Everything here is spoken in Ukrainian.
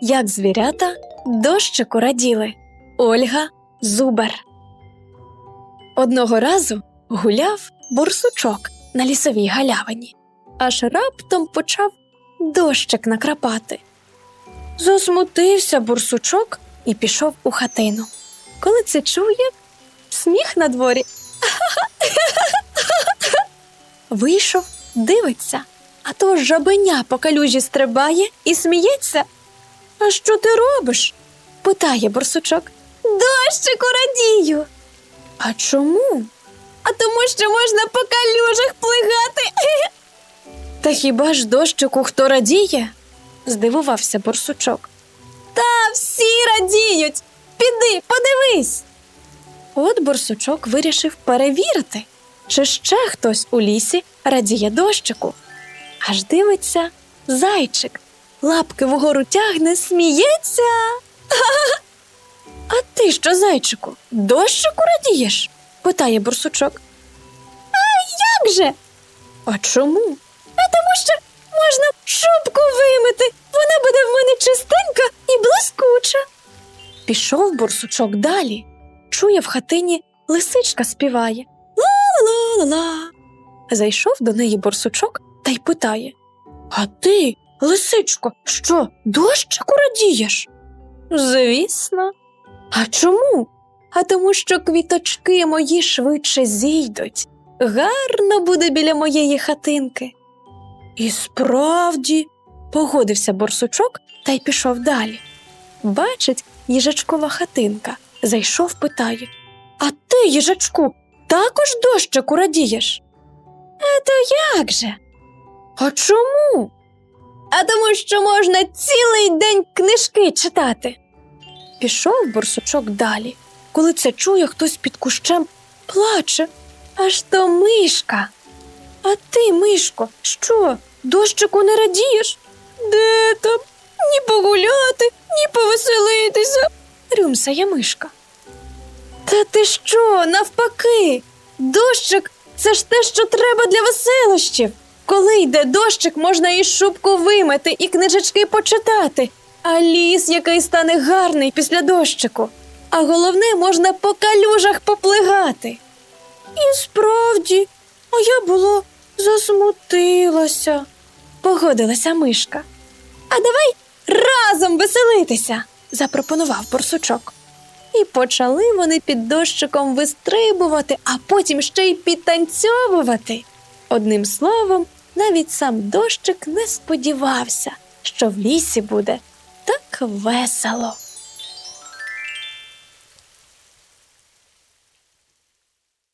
Як звірята дощику раділи. Ольга Зубер. Одного разу гуляв бурсучок на лісовій галявині, аж раптом почав дощик накрапати. Засмутився бурсучок і пішов у хатину. Коли це чує, сміх на дворі. Вийшов, дивиться, а то жабеня по калюжі стрибає і сміється. А що ти робиш? питає борсучок. Дощику радію. А чому? А тому, що можна по калюжах плигати. Та хіба ж дощику хто радіє? здивувався борсучок. Та всі радіють. Піди, подивись. От борсучок вирішив перевірити, чи ще хтось у лісі радіє дощику. Аж дивиться зайчик, лапки вгору тягне, сміється. А ти що, зайчику, дощику радієш? питає борсучок. А як же? А чому? А тому що можна шубку вимити. Вона буде в мене чистенька і блискуча. Пішов борсучок далі. Чує в хатині лисичка співає. Ла-ла-ла-ла. Зайшов до неї борсучок та й питає: А ти, лисичко, що, дощику радієш? Звісно. А чому? А тому, що квіточки мої швидше зійдуть. Гарно буде біля моєї хатинки. І справді, погодився борсучок та й пішов далі. Бачить їжачкова хатинка. Зайшов, питає: А ти, їжачку, також дощику радієш? А то як же? А чому? А тому, що можна цілий день книжки читати. Пішов борсучок далі. Коли це чує, хтось під кущем плаче. Аж то мишка. А ти, мишко, що, дощику не радієш? Де там? Ні погуляти, ні повеселитися. Рюмсає мишка. Та ти що, навпаки? Дощик це ж те, що треба для веселощів. Коли йде дощик, можна і шубку вимити, і книжечки почитати, а ліс, який стане гарний після дощику. А головне, можна по калюжах поплигати. І справді, а я було засмутилася, погодилася мишка. А давай разом веселитися, запропонував борсучок. І почали вони під дощиком вистрибувати, а потім ще й підтанцьовувати. Одним словом, навіть сам дощик не сподівався, що в лісі буде так весело.